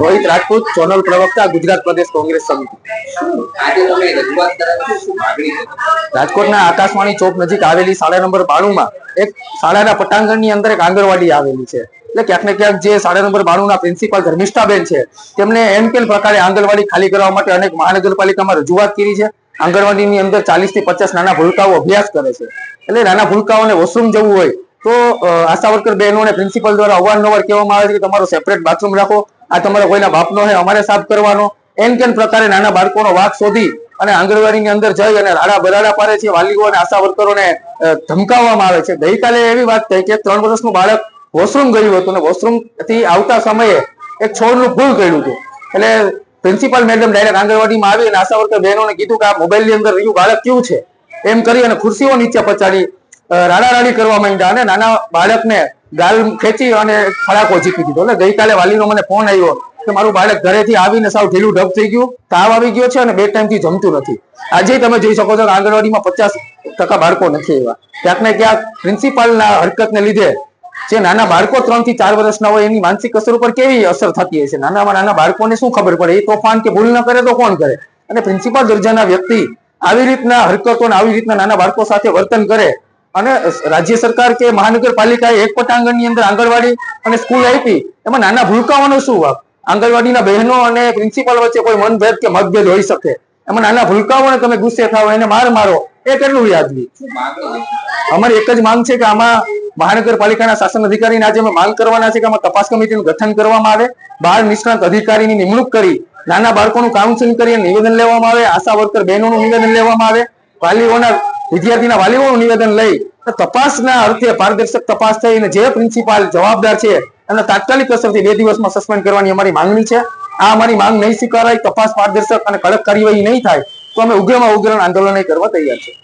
Rohit Rajput zonal પ્રવક્તા, ગુજરાત પ્રદેશ કોંગ્રેસ સમિતિ. રાજકોટના આકાશવાણી ચોક નજીક આવેલી શાળા નંબર બાણું એક શાળાના પટાંગણની અંદર એક આંગણવાડી આવેલી છે. એટલે ક્યાંક ને ક્યાંક જે શાળા નંબર બાણું ના પ્રિન્સિપાલ ધર્મિષ્ઠાબેન છે, તેમને એમ કેમ પ્રકારે આંગણવાડી ખાલી કરવા માટે અનેક મહાનગરપાલિકામાં રજૂઆત કરી છે? આંગણવાડીની અંદર ચાલીસથી પચાસ નાના ભૂલકાઓ અભ્યાસ કરે છે. એટલે નાના ભૂલકાઓને વોશરૂમ જવું હોય તો આશા વર્કર બહેનો અને પ્રિન્સિપલ દ્વારા અવારનવાર કહેવામાં આવે છે કે તમારો સેપરેટ બાથરૂમ રાખો. આ તમારા કોઈના બાપનો હે, અમારે સાફ કરવાનો. એમ કેમ પ્રકારે નાના બાળકોનો વાક શોધી અને આંગણવાડીની અંદર જઈ અને રાડા બરાડા પાડે છે, વાલીઓ અને આશા વર્કરોને ધમકાવવામાં આવે છે. ગઈકાલે એવી વાત થઈ કે ત્રણ વર્ષનું બાળક વોશરૂમ ગયું હતું અને વોશરૂમથી આવતા સમયે એક છોડનું ફૂલ કર્યું હતું. એટલે પ્રિન્સિપાલ મેડમ ડાયરેક્ટ આંગણવાડીમાં આવી અને આશા વર્કર બહેનોને કીધું કે આ મોબાઈલની અંદર રહ્યું બાળક કેવું છે? એમ કરી અને ખુરશીઓ નીચે પચાડી રાડારાડી કરવા માંડ્યા અને નાના બાળકને ગાલ ખેંચી અને ફડાકો જીતી દીધો એટલે ગઈકાલે વાલીનો મને ફોન આવ્યો કે મારું બાળક ઘરેથી આવીને સાવ ઢીલું ઢબ થઈ ગયું, તાવ આવી ગયો છે અને બે ટાઈમથી જમતું નથી. આજે તમે જોઈ શકો છો કે આંગણવાડીમાં પચાસ ટકા બાળકો નથી એવા ક્યાંક ને ક્યાંક પ્રિન્સિપાલના હરકતને લીધે જે નાના બાળકો ત્રણથી ચાર વર્ષના હોય એની માનસિક અસર ઉપર કેવી અસર થતી હશે નાનામાં નાના બાળકોને શું ખબર પડે? એ તોફાન કે ભૂલ ન કરે તો કોણ કરે? અને પ્રિન્સિપાલ દરજાના વ્યક્તિ આવી રીતના હરકતો આવી રીતના નાના બાળકો સાથે વર્તન કરે અને રાજ્ય સરકાર કે મહાનગરપાલિકાએ એક પટાંગણની અંદર આંગણવાડી અને સ્કૂલ આપી, એમાં નાના ભૂલકાઓનો શું વાક આંગણવાડીના બહેનો અને પ્રિન્સિપાલ વચ્ચે કોઈ મનભેદ કે મતભેદ હોઈ શકે. એમાં નાના ભૂલકાઓને તમે ગુસ્સે થાવ, એને માર મારો, એ કેટલું વ્યાજબી અમારી એક જ માંગ છે કે આમાં મહાનગરપાલિકાના શાસન અધિકારીને આજે અમે માંગ કરવાના છે કે આમાં તપાસ કમિટીનું ગઠન કરવામાં આવે, બાળ નિષ્ણાત અધિકારીની નિમણૂક કરી, નાના બાળકોનું કાઉન્સિલિંગ કરી નિવેદન લેવામાં આવે, આશા વર્કર બહેનોનું નિવેદન લેવામાં આવે, વાલીઓના વિદ્યાર્થીના વાલીઓનું નિવેદન લઈ તપાસના અર્થે પારદર્શક તપાસ થઈ અને જે પ્રિન્સિપાલ જવાબદાર છે અને તાત્કાલિક અસરથી બે દિવસમાં સસ્પેન્ડ કરવાની અમારી માંગણી છે. આ અમારી માંગ નહીં સ્વીકારાય, તપાસ પારદર્શક અને કડક કાર્યવાહી નહીં થાય, તો અમે ઉગ્રમાં ઉગ્ર આંદોલન કરવા તૈયાર છે